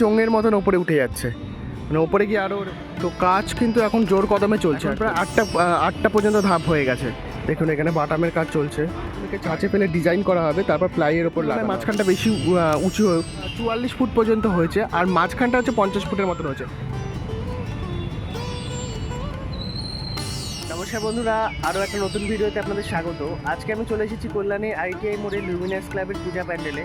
চোঙের মতন ওপরে উঠে যাচ্ছে। মানে ওপরে গিয়ে আরও তো কাজ কিন্তু এখন জোর কদমে চলছে। প্রায় আটটা আটটা পর্যন্ত ধাপ হয়ে গেছে। দেখুন এখানে বাটামের কাজ চলছে। এটাকে ছাঁচে ফেলে ডিজাইন করা হবে তারপর প্লাইয়ের ওপর লাগা মাঝখানটা বেশি উঁচু চুয়াল্লিশ ফুট পর্যন্ত হয়েছে আর মাঝখানটা হচ্ছে পঞ্চাশ ফুটের মতন হয়েছে। নমস্কার বন্ধুরা আরও একটা নতুন ভিডিওতে আপনাদের স্বাগত। আজকে আমি চলে এসেছি কল্যাণী আইটিআই মোড়ে লুমিনাস ক্লাবের পূজা প্যান্ডেলে।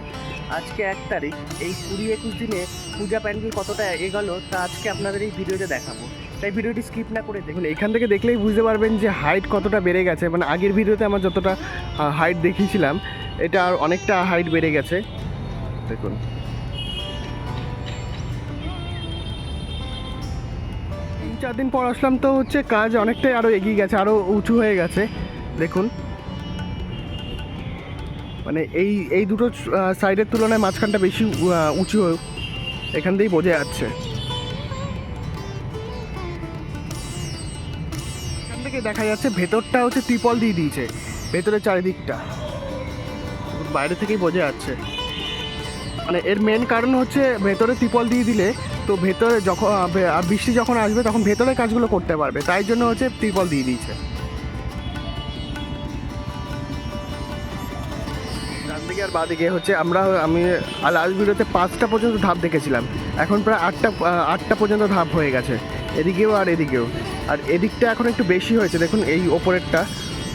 আজকে এক তারিখ এই কুড়ি একুশ দিনে পূজা প্যান্ডেল কতটা এগোলো, তা আজকে আপনাদের এই ভিডিওতে দেখাবো। তাই ভিডিওটি স্কিপ না করে দেখুন। এখান থেকে দেখলেই বুঝতে পারবেন যে হাইট কতটা বেড়ে গেছে। মানে আগের ভিডিওতে আমার যতটা হাইট দেখিয়েছিলাম, এটা আর অনেকটা হাইট বেড়ে গেছে। দেখুন। তিন, চার দিন পর আসলাম তো হচ্ছে কাজ অনেকটাই আরও এগিয়ে গেছে আরও উঁচু হয়ে গেছে। দেখুন। মানে এই এই দুটো সাইডের তুলনায় মাঝখানটা বেশি উঁচু এখান থেকেই বোঝা যাচ্ছে। এখান থেকে দেখা যাচ্ছে ভেতরটা হচ্ছে ত্রিপল দিয়ে দিয়েছে, ভেতরের চারিদিকটা। বাইরে থেকেই বোঝা যাচ্ছে। মানে এর মেন কারণ হচ্ছে ভেতরে ত্রিপল দিয়ে দিলে তো ভেতরে যখন বৃষ্টি যখন আসবে তখন ভেতরে কাজগুলো করতে পারবে। তাই জন্য হচ্ছে ত্রিপল দিয়ে দিয়েছে। দিকে আর বাদিকে হচ্ছে আমরা, আমি লাস্ট ভিডিওতে পাঁচটা পর্যন্ত ধাপ দেখেছিলাম। এখন প্রায় আটটা আটটা পর্যন্ত ধাপ হয়ে গেছে। এদিকেও আর এদিকেও। আর এদিকটা এখন একটু বেশি হয়েছে। দেখুন, এই ওপরেরটা,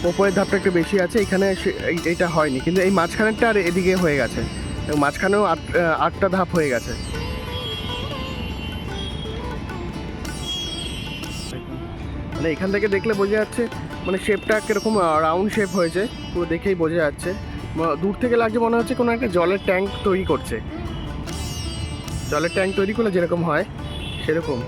ওপরের ধাপটা একটু বেশি আছে। এখানে এই- এইটা হয়নি। কিন্তু এই মাঝখানেরটা আর এদিকে হয়ে গেছে। এবং মাঝখানেও আট আটটা ধাপ হয়ে গেছে। মানে এখান থেকে দেখলে বোঝা যাচ্ছে মানে শেপটা কীরকম রাউন্ড শেপ হয়েছে। পুরো দেখেই বোঝা যাচ্ছে। দূর থেকে লাগছে মনে হচ্ছে কোনো একটা জলের ট্যাঙ্ক তৈরি করছে। জলের ট্যাঙ্ক তৈরি করলে যেরকম হয়, সেরকম।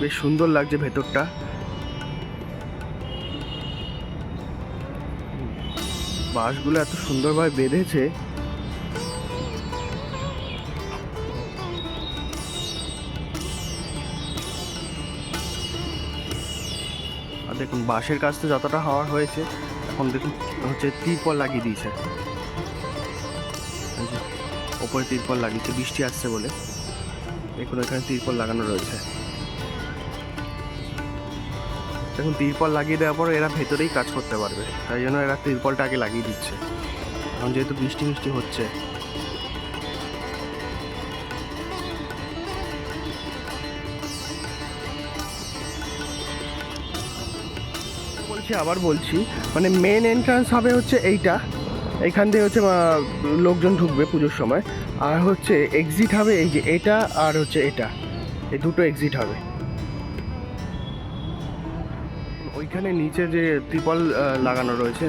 বেশ সুন্দর লাগছে ভেতরটা। বাঁশগুলো এত সুন্দরভাবে বেঁধেছে। আর দেখুন, বাঁশের কাজ তো যতটা হওয়ার হয়েছে, এখন দেখুন হচ্ছে তিরপল লাগিয়ে দিয়েছে। ওপরে তিরপল লাগিয়েছে, বৃষ্টি আসছে বলে। দেখুন এখানে তিরপল লাগানো রয়েছে। এখন তিরপল লাগিয়ে দেওয়ার পর এরা ভেতরেই কাজ করতে পারবে। তাই জন্য এরা তিরপলটা আগে লাগিয়ে দিচ্ছে। এখন যেহেতু বৃষ্টি মিষ্টি হচ্ছে। বলছি, আবার বলছি মানে মেন এন্ট্রান্স হবে হচ্ছে এইটা। এইখান দিয়ে হচ্ছে লোকজন ঢুকবে পুজোর সময়। আর হচ্ছে এক্সিট হবে এই যে এটা আর হচ্ছে এটা। এই দুটো এক্সিট হবে। ওইখানে নিচে যে ত্রিপল লাগানো রয়েছে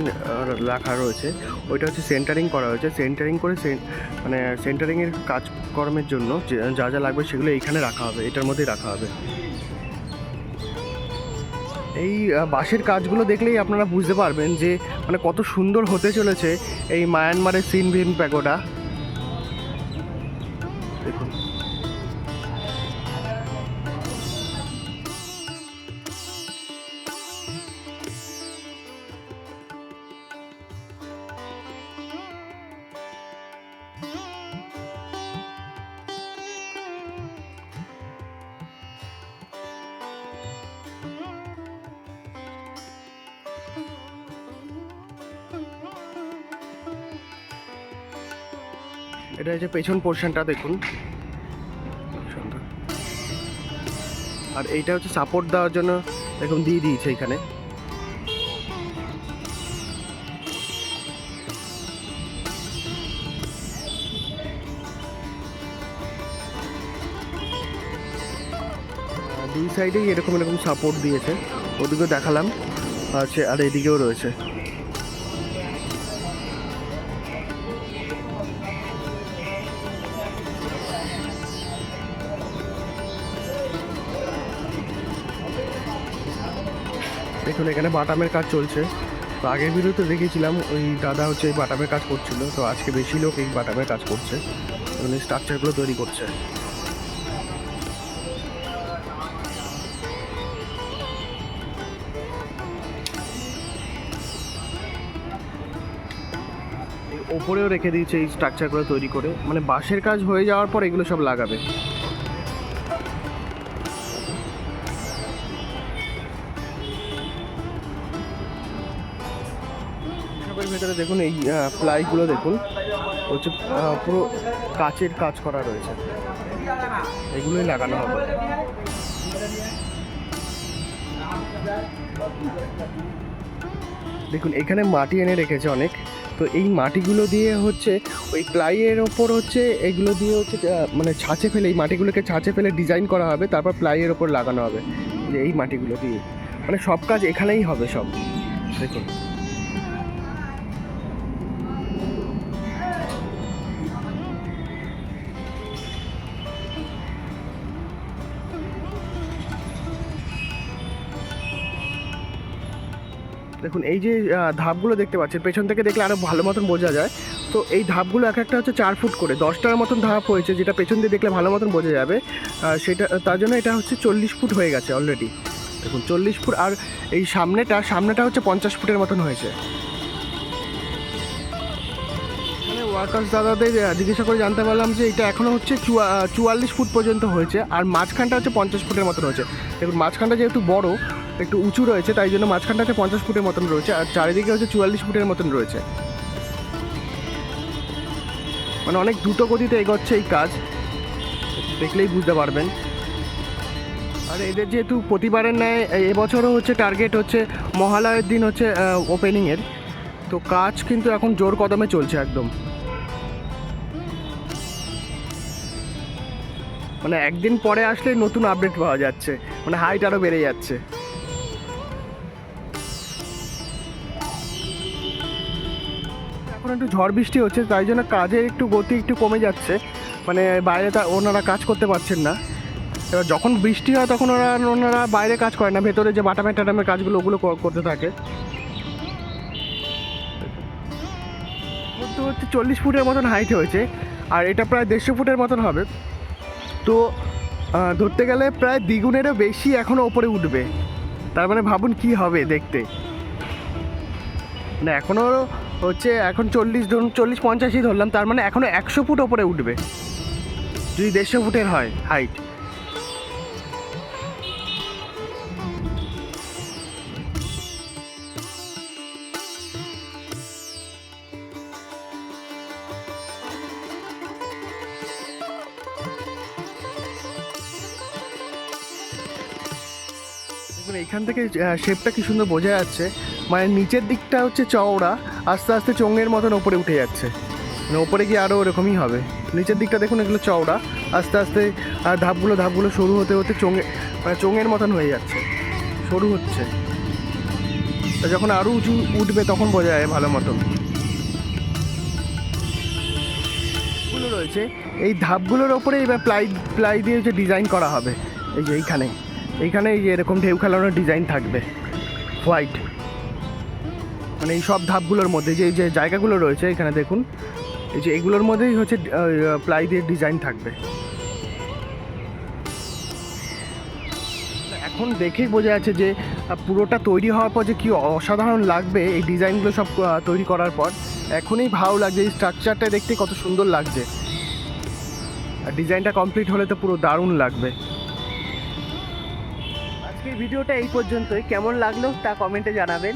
রাখা রয়েছে, ওইটা হচ্ছে সেন্টারিং করা হয়েছে। সেন্টারিং করে মানে সেন্টারিংয়ের কাজকর্মের জন্য যে- যা লাগবে সেগুলো এইখানে রাখা হবে, এটার মধ্যেই রাখা হবে। এই বাঁশের কাজগুলো দেখলেই আপনারা বুঝতে পারবেন যে মানে কত সুন্দর হতে চলেছে এই মায়ানমারের সিনভিন প্যাগোডা। দেখুন এটা হচ্ছে পেছন পোর্শনটা দেখুন। আর এইটা হচ্ছে সাপোর্ট দেওয়ার জন্য দেখুন দিয়ে দিয়েছে এখানে। দুই সাইডেই এরকম এরকম সাপোর্ট দিয়েছে। ওদিকে দেখালাম। আছে, আর এদিকেও রয়েছে। দেখুন, এখানে বাটামের কাজ চলছে। তো আগের ভিডিওতে দেখেছিলাম ওই দাদা হচ্ছে এই বাটামের কাজ করছিল। তো আজকে বেশি লোক এই বাটামের কাজ করছে। মানে স্ট্রাকচারগুলো তৈরি করছে। ওপরেও রেখে দিয়েছে এই স্ট্রাকচারগুলো তৈরি করে। মানে বাঁশের কাজ হয়ে যাওয়ার পর এগুলো সব লাগাবে। ভেতরে দেখুন, এই প্লাইগুলো দেখুন। হচ্ছে পুরো কাচের কাজ করা রয়েছে। এগুলোই লাগানো হবে। দেখুন, এখানে মাটি এনে রেখেছে অনেক। তো এই মাটিগুলো দিয়ে হচ্ছে ওই প্লাইয়ের ওপর হচ্ছে এগুলো দিয়ে হচ্ছে মানে ছাঁচে ফেলে, এই মাটিগুলোকে ছাঁচে ফেলে ডিজাইন করা হবে, তারপর প্লাইয়ের ওপর লাগানো হবে। যে এই মাটিগুলো দিয়ে। মানে সব কাজ এখানেই হবে সব। দেখুন। দেখুন এই যে ধাপগুলো দেখতে পাচ্ছেন পেছন থেকে দেখলে আরও ভালো মতন বোঝা যায়। তো এই ধাপগুলো এক একটা হচ্ছে চার ফুট করে দশটার মতন ধাপ হয়েছে যেটা পেছন দিয়ে দেখলে ভালো মতন বোঝা যাবে। সেটা তার জন্য এটা হচ্ছে চল্লিশ ফুট হয়ে গেছে অলরেডি দেখুন চল্লিশ ফুট আর এই সামনেটা সামনেটা হচ্ছে পঞ্চাশ ফুটের মতন হয়েছে। মানে ওয়ার্কার্স দাদাদের আহ, জিজ্ঞাসা করে জানতে পারলাম যে এটা এখনও হচ্ছে চুয়া- চুয়াল্লিশ ফুট পর্যন্ত হয়েছে আর মাঝখানটা হচ্ছে পঞ্চাশ ফুটের মতন হয়েছে। দেখুন মাঝখানটা যেহেতু বড় একটু উঁচু রয়েছে, তাই জন্য মাঝখানটাতে পঞ্চাশ ফুটের মতন রয়েছে, আর চারিদিকে হচ্ছে চুয়াল্লিশ ফুটের মতন রয়েছে। মানে অনেক দ্রুত গতিতে এগোচ্ছে এই কাজ, দেখলেই বুঝতে পারবেন। আর এদের যেহেতু প্রতিবারের ন্যায় এবছরও হচ্ছে টার্গেট হচ্ছে মহালয়ের দিন হচ্ছে ওপেনিংয়ের তো কাজ কিন্তু এখন জোর কদমে চলছে একদম। মানে একদিন পরে আসলে নতুন আপডেট পাওয়া যাচ্ছে মানে হাইট আরও বেড়ে যাচ্ছে। এখন একটু ঝড় বৃষ্টি হচ্ছে, তাই জন্য কাজের একটু গতি একটু কমে যাচ্ছে। মানে বাইরে তা ওনারা কাজ করতে পারছেন না। এবার যখন বৃষ্টি হয় তখন ওরা ওনারা বাইরে কাজ করে না, ভেতরে যে বাটামে টাটামের কাজগুলো ওগুলো করতে থাকে। তো হচ্ছে চল্লিশ ফুটের মতন হাইট হয়েছে, আর এটা প্রায় দেড়শো ফুটের মতন হবে। তো ধরতে গেলে প্রায় দ্বিগুণেরও বেশি এখনও ওপরে উঠবে। তার মানে ভাবুন কি হবে দেখতে। মানে এখনও হচ্ছে এখন চল্লিশ ধরুন, চল্লিশ পঞ্চাশই ধরলাম, তার মানে এখনও একশো ফুট ওপরে উঠবে। যদি দেড়শো ফুটের হয় হাইট এইখান থেকে শেপটা কি সুন্দর বোঝা যাচ্ছে। মানে নিচের দিকটা হচ্ছে চওড়া আস্তে আস্তে চোঙের মতন ওপরে উঠে যাচ্ছে। মানে ওপরে গিয়ে আরও ওরকমই হবে। নিচের দিকটা দেখুন, এগুলো চওড়া। আস্তে আস্তে, আর ধাপগুলো ধাপগুলো সরু হতে হতে চোঙে মানে চোঙের মতন হয়ে যাচ্ছে। সরু হচ্ছে। যখন আরও উঁচু উঠবে, তখন বোঝা যায় ভালো মতন। রয়েছে। এই ধাপগুলোর ওপরে এবার প্লাই প্লাই দিয়ে যে ডিজাইন করা হবে, এই যে এইখানে। এইখানে এই যে এরকম ঢেউ খেলানোর ডিজাইন থাকবে। হোয়াইট মানে এই সব ধাপগুলোর মধ্যে, যে যে জায়গাগুলো রয়েছে এখানে দেখুন, এই যে এগুলোর মধ্যেই হচ্ছে প্লাই দিয়ে ডিজাইন থাকবে। এখন দেখেই বোঝা যাচ্ছে যে পুরোটা তৈরি হওয়ার পর যে কী অসাধারণ লাগবে এই ডিজাইনগুলো সব তৈরি করার পর, এখনই ভালো লাগছে এই স্ট্রাকচারটা দেখতে কত সুন্দর লাগছে। আর ডিজাইনটা কমপ্লিট হলে তো পুরো দারুণ লাগবে। আজকের ভিডিওটা এই পর্যন্তই। কেমন লাগল তা কমেন্টে জানাবেন।